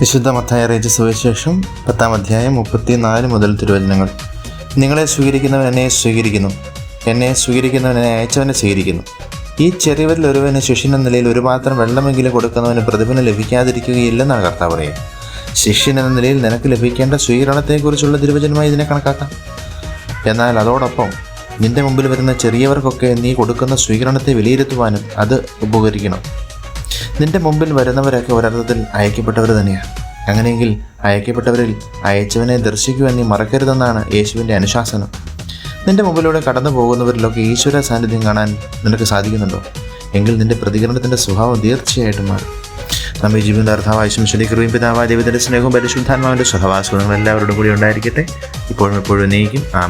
വിശുദ്ധ മത്തായ റേജ് സുവിശേഷം പത്താം അധ്യായം മുപ്പത്തിനാല് മുതൽ തിരുവചനങ്ങൾ. നിങ്ങളെ സ്വീകരിക്കുന്നവൻ എന്നെ സ്വീകരിക്കുന്നു. എന്നെ സ്വീകരിക്കുന്നവൻ എന്നെ അയച്ചവനെ സ്വീകരിക്കുന്നു. ഈ ചെറിയവരിൽ ഒരുവന് ശിഷ്യനെന്ന നിലയിൽ ഒരു പാത്രം വെള്ളമെങ്കിലും കൊടുക്കുന്നവന് പ്രതിഫലം ലഭിക്കാതിരിക്കുകയില്ലെന്നാണ് കർത്താവ് പറയുക ശിഷ്യൻ എന്ന നിലയിൽ നിനക്ക് ലഭിക്കേണ്ട സ്വീകരണത്തെക്കുറിച്ചുള്ള തിരുവചനമായി ഇതിനെ കണക്കാക്കാം. എന്നാൽ അതോടൊപ്പം നിന്റെ മുമ്പിൽ വരുന്ന ചെറിയവർക്കൊക്കെ നീ കൊടുക്കുന്ന സ്വീകരണത്തെ വിലയിരുത്തുവാനും അത് ഉപകരിക്കണം. നിന്റെ മുമ്പിൽ വരുന്നവരൊക്കെ ഒരർത്ഥത്തിൽ അയക്കപ്പെട്ടവർ തന്നെയാണ്. അങ്ങനെയെങ്കിൽ അയക്കപ്പെട്ടവരിൽ അയച്ചവനെ ദർശിക്കുവാൻ നീ മറക്കരുതെന്നാണ് യേശുവിന്റെ അനുശാസനം. നിന്റെ മുമ്പിലൂടെ കടന്നു പോകുന്നവരിലൊക്കെ ഈശ്വര സാന്നിധ്യം കാണാൻ നിനക്ക് സാധിക്കുന്നുണ്ടോ? എങ്കിൽ നിന്റെ പ്രതികരണത്തിന്റെ സ്വഭാവം തീർച്ചയായിട്ടും മാറും. നമ്മെ ജീവിത അർത്ഥാവായ ശരി കൃപയും പിതാവായ ദൈവത്തിന്റെ സ്നേഹവും പരിശുദ്ധാത്മാവിന്റെ സഹവാസവും എല്ലാവരോടും കൂടി ഉണ്ടായിരിക്കട്ടെ. ഇപ്പോഴും എപ്പോഴും നീക്കും ആ